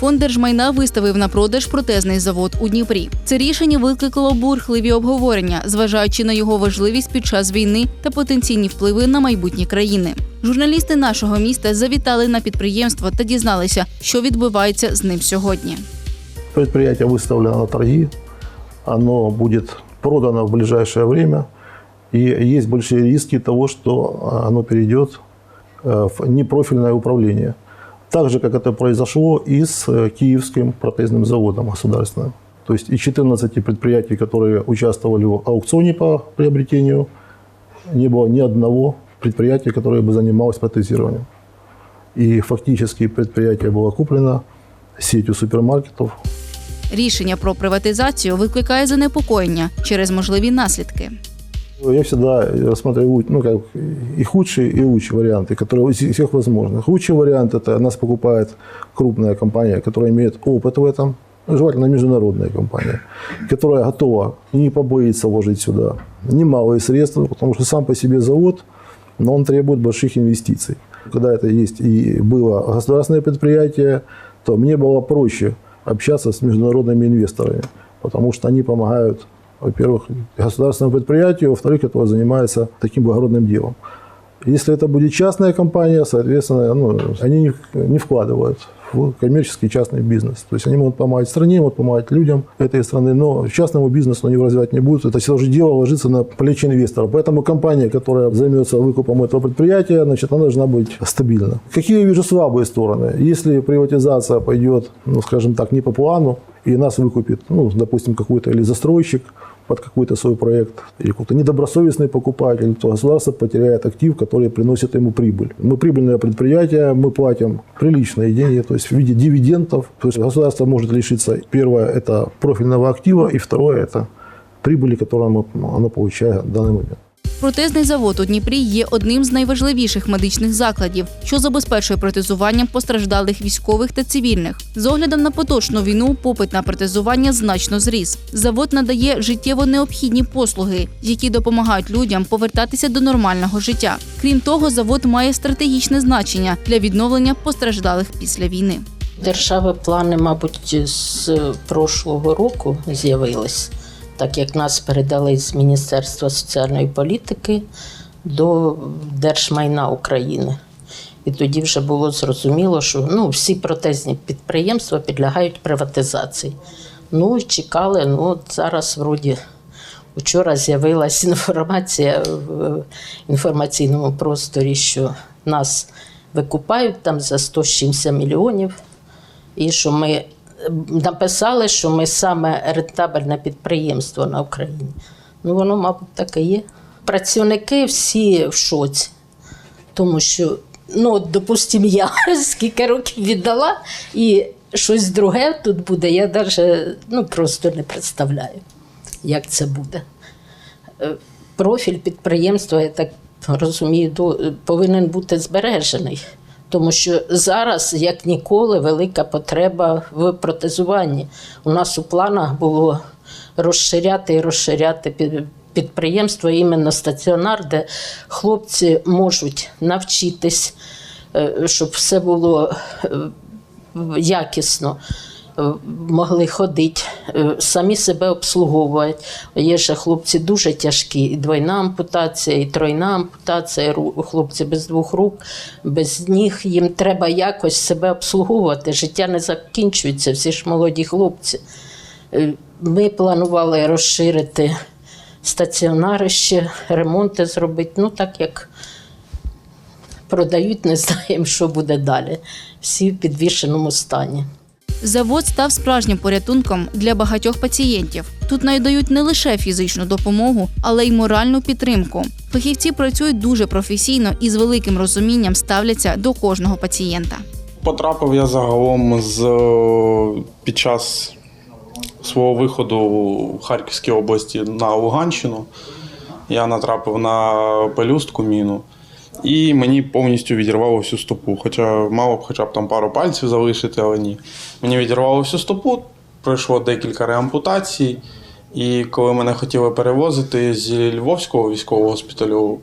Фонд держмайна виставив на продаж протезний завод у Дніпрі. Це рішення викликало бурхливі обговорення, зважаючи на його важливість під час війни та потенційні впливи на майбутні країни. Журналісти нашого міста завітали на підприємство та дізналися, що відбувається з ним сьогодні. Предприятие выставлено на торги, оно будет продано в ближайшее время, и есть большие риски того, а, оно перейдет э, в непрофильное управление Так же, как это произошло и с э, Киевским протезным заводом государственным. То есть из 14 предприятий, которые участвовали в аукционе по приобретению, не было ни одного предприятия, которое бы занималось протезированием. И фактически предприятие было куплено сетью супермаркетов Рішення про приватизацію викликає занепокоєння через можливі наслідки. Я всегда рассматриваю ну, как и худшие, и лучшие варианты, которые из всех возможных. Лучший вариант – это нас покупает крупная компания, которая имеет опыт в этом, ну, желательно международная компания, которая готова не побоится вложить сюда немалые средства, потому что сам по себе завод, но он требует больших инвестиций. Когда это есть и было государственное предприятие, то мне было проще общаться с международными инвесторами, потому что они помогают во-первых, государственному предприятию, во-вторых, которое занимается таким благородным делом. Если это будет частная компания, соответственно, ну, они не- вкладывают в коммерческий частный бизнес. То есть они могут помогать стране, могут помогать людям этой страны, но частному бизнесу они развивать не будут. Это все же дело ложится на плечи инвестора. Поэтому компания, которая займется выкупом этого предприятия, значит, она должна быть стабильна. Какие я вижу слабые стороны? Если приватизация пойдет, ну, скажем так, не по плану, и нас выкупит, ну, допустим, какой-то или застройщик, под какой-то свой проект, или какой-то недобросовестный покупатель, то государство потеряет актив, который приносит ему прибыль. Мы прибыльное предприятие, мы платим приличные деньги, то есть в виде дивидендов. То есть государство может лишиться, первое, это профильного актива, и второе, это прибыли, которую оно, получает в данный момент. Протезний завод у Дніпрі є одним з найважливіших медичних закладів, що забезпечує протезуванням постраждалих військових та цивільних. З оглядом на поточну війну попит на протезування значно зріс. Завод надає життєво необхідні послуги, які допомагають людям повертатися до нормального життя. Крім того, завод має стратегічне значення для відновлення постраждалих після війни. Держави плани, мабуть, з прошлого року з'явились, так як нас передали з Міністерства соціальної політики до Держмайна України. І тоді вже було зрозуміло, що ну, всі протезні підприємства підлягають приватизації. Ну, чекали, ну от зараз вроді. Вчора з'явилася інформація в інформаційному просторі, що нас викупають там за 170 мільйонів. І що ми написали, що ми саме рентабельне підприємство на Україні. Ну, воно, мабуть, так і є. Працівники всі в шоці, тому що, ну, допустимо, я скільки років віддала, і щось друге тут буде, я навіть ну, просто не представляю, як це буде. Е, Профіль підприємства, я так розумію, повинен бути збережений. Тому що зараз, як ніколи, велика потреба в протезуванні. У нас у планах було розширяти і розширяти під- підприємство, іменно стаціонар, де хлопці можуть навчитись, е, щоб все було е, якісно. е, Могли ходити, самі себе обслуговувати. Є ще хлопці дуже тяжкі, і двойна ампутація, і тройна ампутація, хлопці без двох рук, без ніг. Їм треба якось себе обслуговувати. Життя не закінчується, всі ж молоді хлопці. Е, Ми планували розширити стаціонари ще, ремонти зробити. Ну, так як продають, не знаємо, що буде далі. Всі в підвішеному стані. Завод став справжнім порятунком для багатьох пацієнтів. Тут надають не лише фізичну допомогу, але й моральну підтримку. Фахівці працюють дуже професійно і з великим розумінням ставляться до кожного пацієнта. Потрапив я загалом з під час свого виходу в Харківській області на Луганщину. Я натрапив на пелюстку міну, і мені повністю відірвало всю стопу. Хоча мало б хоча б там пару пальців залишити, але ні. Мені відірвало всю стопу, пройшло декілька реампутацій. І коли мене хотіли перевозити зі Львовського військового госпіталю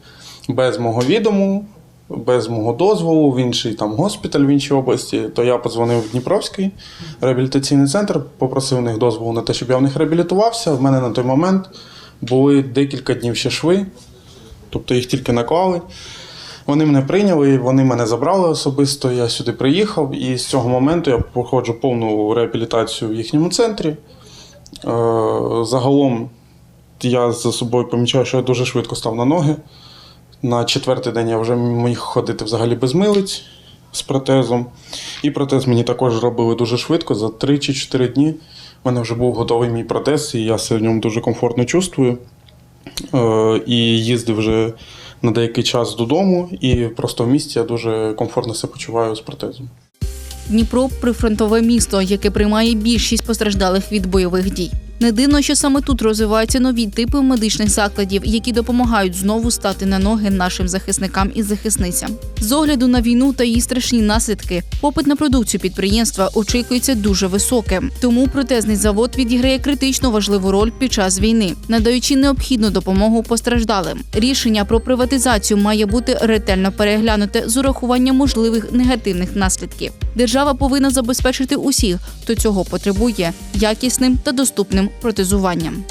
без мого відому, без мого дозволу в інший там госпіталь в іншій області, то я подзвонив в Дніпровський реабілітаційний центр, попросив у них дозволу на те, щоб я в них реабілітувався. В мене на той момент були декілька днів ще шви, тобто їх тільки наклали. Вони мене прийняли, вони мене забрали особисто. Я сюди приїхав, і з цього моменту я проходжу повну реабілітацію в їхньому центрі. Е, Загалом я за собою помічаю, що я дуже швидко став на ноги. На четвертий день я вже міг ходити взагалі без милиць з протезом. І протез мені також робили дуже швидко. За 3 чи 4 дні в мене вже був готовий мій протез, і я себе в ньому дуже комфортно чувствую. Е, І їздив вже на деякий час додому, і просто в місті я дуже комфортно себе почуваю з протезом. Дніпро прифронтове місто, яке приймає більшість постраждалих від бойових дій. Не дивно, що саме тут розвиваються нові типи медичних закладів, які допомагають знову стати на ноги нашим захисникам і захисницям. З огляду на війну та її страшні наслідки, попит на продукцію підприємства очікується дуже високим. Тому протезний завод відіграє критично важливу роль під час війни, надаючи необхідну допомогу постраждалим. Рішення про приватизацію має бути ретельно переглянуте з урахуванням можливих негативних наслідків. Держава повинна забезпечити усіх, хто цього потребує, якісним та доступним протезуванням.